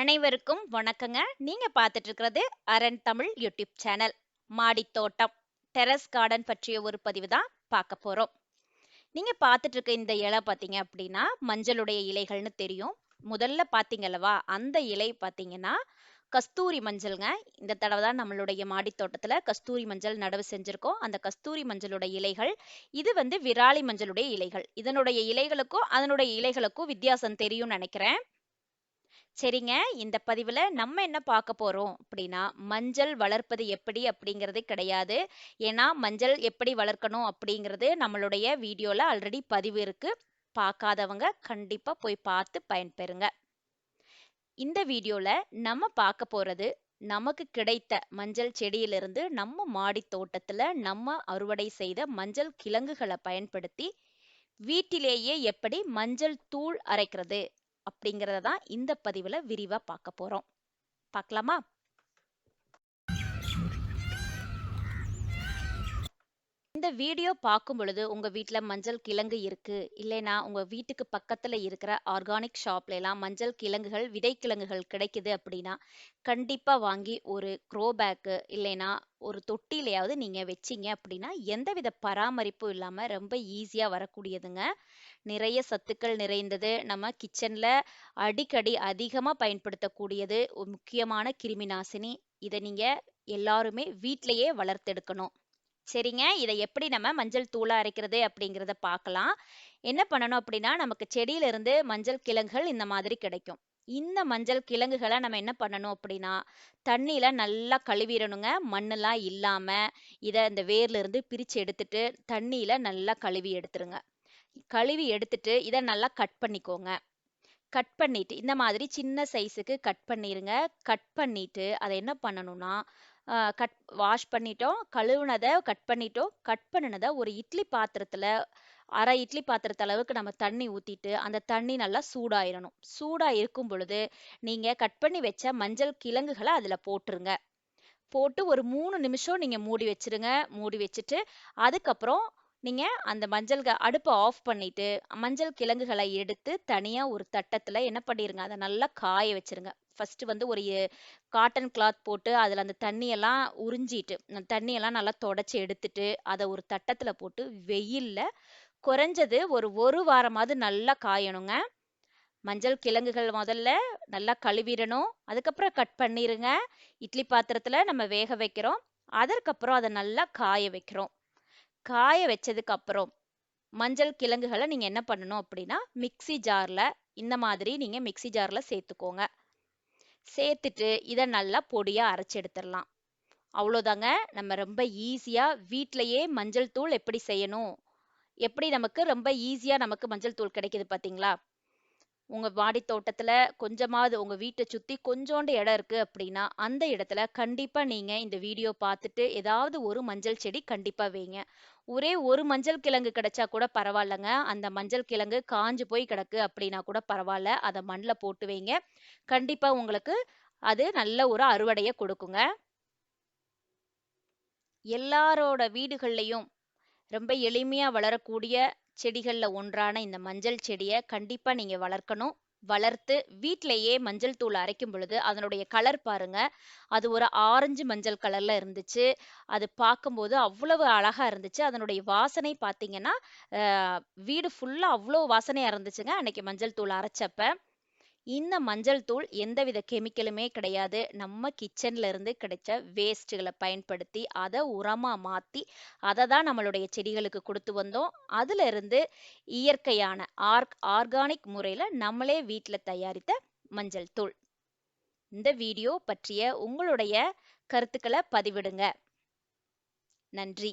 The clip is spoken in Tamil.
அனைவருக்கும் வணக்கங்க. நீங்க பார்த்துட்டு இருக்கிறது அரண் தமிழ் யூடியூப் சேனல் மாடித்தோட்டம் டெரஸ் கார்டன் பற்றிய ஒரு பதிவு தான் பார்க்க போறோம். நீங்க பார்த்துட்டு இருக்க இந்த இலை பார்த்தீங்க அப்படின்னா மஞ்சளுடைய இலைகள்னு தெரியும். முதல்ல பார்த்தீங்கல்லவா அந்த இலை பார்த்தீங்கன்னா கஸ்தூரி மஞ்சள்ங்க. இந்த தடவை தான் நம்மளுடைய மாடி தோட்டத்துல கஸ்தூரி மஞ்சள் நடவு செஞ்சிருக்கோம். அந்த கஸ்தூரி மஞ்சளோட இலைகள் இது வந்து விராலி மஞ்சளுடைய இலைகள். இதனுடைய இலைகளுக்கும் அதனுடைய இலைகளுக்கும் வித்தியாசம் தெரியும்னு நினைக்கிறேன். சரிங்க. இந்த பதிவில் நம்ம என்ன பார்க்க போறோம் அப்படின்னா மஞ்சள் வளர்ப்பது எப்படி அப்படிங்கிறது கிடையாது. ஏன்னா மஞ்சள் எப்படி வளர்க்கணும் அப்படிங்கிறது நம்மளுடைய வீடியோல ஆல்ரெடி பதிவு இருக்கு. பார்க்காதவங்க கண்டிப்பா போய் பார்த்து பயன்பெறுங்க. இந்த வீடியோல நம்ம பார்க்க போறது நமக்கு கிடைத்த மஞ்சள் செடியிலிருந்து நம்ம மாடி தோட்டத்துல நம்ம அறுவடை செய்த மஞ்சள் கிழங்குகளை பயன்படுத்தி வீட்டிலேயே எப்படி மஞ்சள் தூள் அரைக்கிறது அப்படிங்கிறத தான் இந்த பதிவுல விரிவா பார்க்க போறோம். பார்க்கலாமா? இந்த வீடியோ பார்க்கும் பொழுது உங்க வீட்ல மஞ்சள் கிழங்கு இருக்கு. இல்லைனா உங்க வீட்டுக்கு பக்கத்துல இருக்கிற ஆர்கானிக் ஷாப்ல எல்லாம் மஞ்சள் கிழங்குகள் விதை கிழங்குகள் கிடைக்குது அப்படின்னா கண்டிப்பா வாங்கி ஒரு க்ரோ பேக்கு இல்லைனா ஒரு தொட்டிலையாவது நீங்க வச்சீங்க அப்படின்னா எந்தவித பராமரிப்பும் இல்லாம ரொம்ப ஈஸியா வரக்கூடியதுங்க. நிறைய சத்துக்கள் நிறைந்தது. நம்ம கிச்சன்ல அடிக்கடி அதிகமா பயன்படுத்தக்கூடியது முக்கியமான கிருமி நாசினி. இதை நீங்க எல்லாருமே வீட்டிலேயே வளர்த்தெடுக்கணும். சரிங்க. இதை எப்படி நம்ம மஞ்சள் தூளாக அரைக்கிறது அப்படிங்கிறத பார்க்கலாம். என்ன பண்ணணும் அப்படின்னா நமக்கு செடியில இருந்து மஞ்சள் கிழங்குகள் இந்த மாதிரி கிடைக்கும். இந்த மஞ்சள் கிழங்குகளை நம்ம என்ன பண்ணணும் அப்படின்னா தண்ணியில நல்லா கழுவிடணுங்க. மண்ணெல்லாம் இல்லாம இதை இந்த வேர்ல இருந்து பிரிச்சு எடுத்துட்டு தண்ணியில நல்லா கழுவி எடுத்துருங்க. கழுவி எடுத்துட்டு இதை நல்லா கட் பண்ணிக்கோங்க. கட் பண்ணிட்டு இந்த மாதிரி சின்ன சைஸுக்கு கட் பண்ணிருங்க. கட் பண்ணிட்டு அதை என்ன பண்ணணும்னா கட் வாஷ் பண்ணிட்டோம் கழுவுனதை கட் பண்ணிட்டோம். கட் பண்ணினதை ஒரு இட்லி பாத்திரத்தில் அரை இட்லி பாத்திரத்து அளவுக்கு நம்ம தண்ணி ஊற்றிட்டு அந்த தண்ணி நல்லா சூடாயிரணும். சூடாக இருக்கும் பொழுது நீங்கள் கட் பண்ணி வச்ச மஞ்சள் கிழங்குகளை அதில் போட்டுருங்க. போட்டு ஒரு மூணு நிமிஷம் நீங்கள் மூடி வச்சிருங்க. மூடி வச்சுட்டு அதுக்கப்புறம் நீங்கள் அந்த மஞ்சள் அடுப்பை ஆஃப் பண்ணிவிட்டு மஞ்சள் கிழங்குகளை எடுத்து தனியாக ஒரு தட்டத்தில் என்ன பண்ணிடுங்க அதை நல்லா காய வச்சிருங்க. ஃபஸ்ட்டு வந்து ஒரு காட்டன் கிளாத் போட்டு அதில் அந்த தண்ணியெல்லாம் உறிஞ்சிட்டு அந்த தண்ணியெல்லாம் நல்லா தொடச்சி எடுத்துட்டு அதை ஒரு தட்டத்தில் போட்டு வெயிலில் குறைஞ்சது ஒரு ஒரு வாரமாவது நல்லா காயணுங்க. மஞ்சள் கிழங்குகள் முதல்ல நல்லா கழுவிடணும். அதுக்கப்புறம் கட் பண்ணிடுங்க இட்லி பாத்திரத்தில் நம்ம வேக வைக்கிறோம். அதற்கப்புறம் அதை நல்லா காய வைக்கிறோம். காய வச்சதுக்கு அப்புறம் மஞ்சள் கிழங்குகளை நீங்கள் என்ன பண்ணணும் அப்படின்னா மிக்சி ஜாரில் இந்த மாதிரி நீங்கள் மிக்சி ஜாரில் சேர்த்துக்கோங்க. சேர்த்துட்டு இதை நல்லா பொடியாக அரைச்சி எடுத்துடலாம். அவ்வளோதாங்க. நம்ம ரொம்ப ஈஸியாக வீட்டிலையே மஞ்சள் தூள் எப்படி செய்யணும்? எப்படி நமக்கு ரொம்ப ஈஸியாக நமக்கு மஞ்சள் தூள் கிடைக்குது பார்த்தீங்களா? உங்க மாடி தோட்டத்துல கொஞ்சமாவது உங்க வீட்டை சுத்தி கொஞ்சோண்டு இடம் இருக்கு அப்படின்னா அந்த இடத்துல கண்டிப்பா நீங்க இந்த வீடியோ பார்த்துட்டு ஏதாவது ஒரு மஞ்சள் செடி கண்டிப்பா வைங்க. ஒரே ஒரு மஞ்சள் கிழங்கு கிடைச்சா கூட பரவாயில்லைங்க. அந்த மஞ்சள் கிழங்கு காஞ்சு போய் கிடக்கு அப்படின்னா கூட பரவாயில்ல. அதை மண்ணில் போட்டு வைங்க. கண்டிப்பா உங்களுக்கு அது நல்ல ஒரு அறுவடையை கொடுக்குங்க. எல்லாரோட வீடுகள்லையும் ரொம்ப எளிமையா வளரக்கூடிய செடிகளில் ஒன்றான இந்த மஞ்சள் செடியை கண்டிப்பாக நீங்கள் வளர்க்கணும். வளர்த்து வீட்டிலேயே மஞ்சள் தூள் அரைக்கும் பொழுது அதனுடைய கலர் பாருங்க. அது ஒரு ஆரஞ்சு மஞ்சள் கலர்ல இருந்துச்சு. அது பார்க்கும்போது அவ்வளவு அழகா இருந்துச்சு. அதனுடைய வாசனை பார்த்தீங்கன்னா வீடு ஃபுல்லா அவ்வளோ வாசனையா இருந்துச்சுங்க. அன்னைக்கு மஞ்சள் தூள் அரைச்சப்ப. இந்த மஞ்சள் தூள் எந்தவித கெமிக்கலுமே கிடையாது. நம்ம கிச்சன்ல இருந்து கிடைச்ச வேஸ்ட்டுகளை பயன்படுத்தி அதை உரமாக மாற்றி அதை தான் நம்மளுடைய செடிகளுக்கு கொடுத்து வந்தோம். அதுல இருந்து இயற்கையான ஆர்க் ஆர்கானிக் முறையில் நம்மளே வீட்டில் தயாரித்த மஞ்சள் தூள். இந்த வீடியோ பற்றிய உங்களுடைய கருத்துக்களை பதிவிடுங்க. நன்றி.